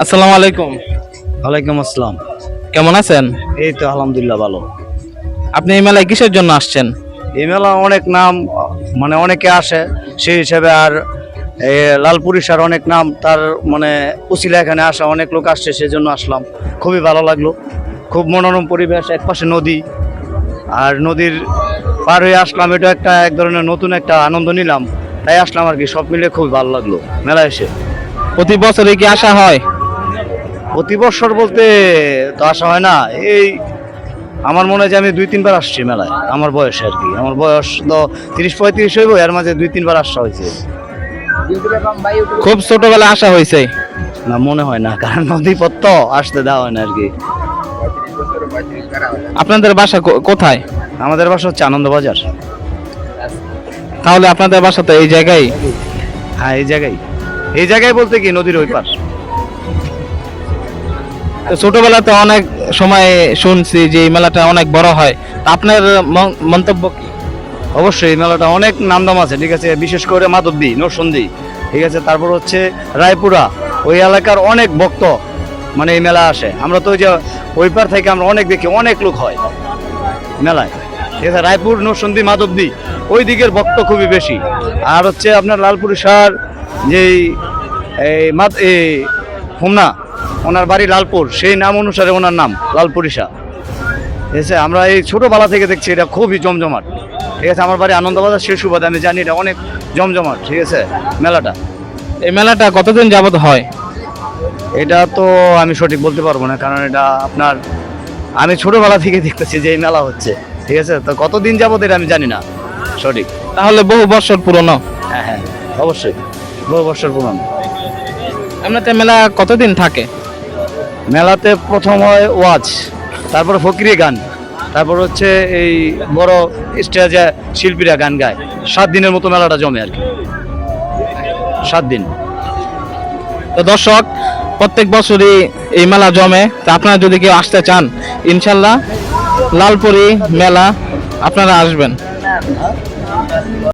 আসসালামু আলাইকুম। ওয়ালাইকুম আসসালাম। কেমন আছেন? এই তো আলহামদুলিল্লাহ ভালো। আপনি এই মেলায় কিসের জন্য আসছেন? এই মেলা অনেক নাম মানে অনেকে আসে সেই হিসেবে আর এ, লালপুরিশার অনেক নাম তার মানে উচিলা এখানে আসা অনেক লোক আসছে সেজন্য আসলাম। খুবই ভালো লাগল। খুব মনোরম পরিবেশ একপাশে নদী আর নদীর পার হয়ে আসলাম এটা একটা এক ধরনের নতুন একটা আনন্দ নিলাম। তাই আসলাম আর কি সব মিলে খুব ভালো লাগল মেলা এসে। প্রতি বছরে কি আসা হয়? প্রতি বছর বলতে তো আসা হয় না এই আমার মনে হয় যে আমি দুই তিনবার আসছি মেলায় আমার বয়সে আর কি আমার বয়স তো তিরিশ পঁয়ত্রিশ হইব এর মাঝে দুই তিনবার আসা হয়েছে। খুব ছোটবেলায় আসা হয়েছে। না মনে হয় না কারণ নদী পথ তো আসতে দেওয়া হয় না আর কি। আপনাদের বাসা কোথায়? আমাদের বাসা হচ্ছে আনন্দবাজার তাহলে আপনাদের বাসা তো এই জায়গায়। হ্যাঁ এই জায়গায়। এই জায়গায় বলতে কি নদীর ওই পার। তো ছোটবেলাতে অনেক সময় শুনছি যে এই মেলাটা অনেক বড় হয়। আপনার মন্তব্য কি? অবশ্যই এই মেলাটা অনেক নামদাম আছে, ঠিক আছে? বিশেষ করে মাধবদী, নরসন্দী, ঠিক আছে? তারপর হচ্ছে রায়পুরা, ওই এলাকার অনেক ভক্ত মানে এই মেলা আসে। আমরা তো ওই যে ওই পার থেকে আমরা অনেক দেখি, অনেক লোক হয় মেলায়। ঠিক আছে? রায়পুর, নরসন্দী, মাধবদী, ওই দিকের ভক্ত খুবই বেশি। আর হচ্ছে আপনার লালপুর সার, যেই এই হোমনা ওনার বাড়ি লালপুর। সেই নাম অনুসারে ওনার নাম লালপুরিশা। ঠিক আছে আমরা এই ছোটোবেলা থেকে দেখছি এটা খুবই জমজমাট। ঠিক আছে আমার বাড়ি আনন্দবাজার শেষ সুবাদে আমি জানি এটা অনেক জমজমাট ঠিক আছে মেলাটা। এই মেলাটা কতদিন যাবত হয়? এটা তো আমি সঠিক বলতে পারব না কারণ এটা আপনার আমি ছোটোবেলা থেকে দেখতেছি যে এই মেলা হচ্ছে। ঠিক আছে তো কতদিন যাবত এটা আমি জানি না সঠিক। তাহলে বহু বছর পুরনো। হ্যাঁ হ্যাঁ অবশ্যই বহু বছর পুরানো। এমনিতে মেলা কতদিন থাকে? মেলাতে প্রথম হয় ওয়াজ, তারপর ফকিরি গান, তারপর হচ্ছে এই বড় স্টেজে শিল্পীরা গান গায়। সাত দিনের মতো মেলাটা জমে আর কি। সাত দিন। তো দর্শক, প্রত্যেক বছরই এই মেলা জমে। তা আপনারা যদি কেউ আসতে চান, ইনশাল্লাহ লালপুরি মেলা আপনারা আসবেন।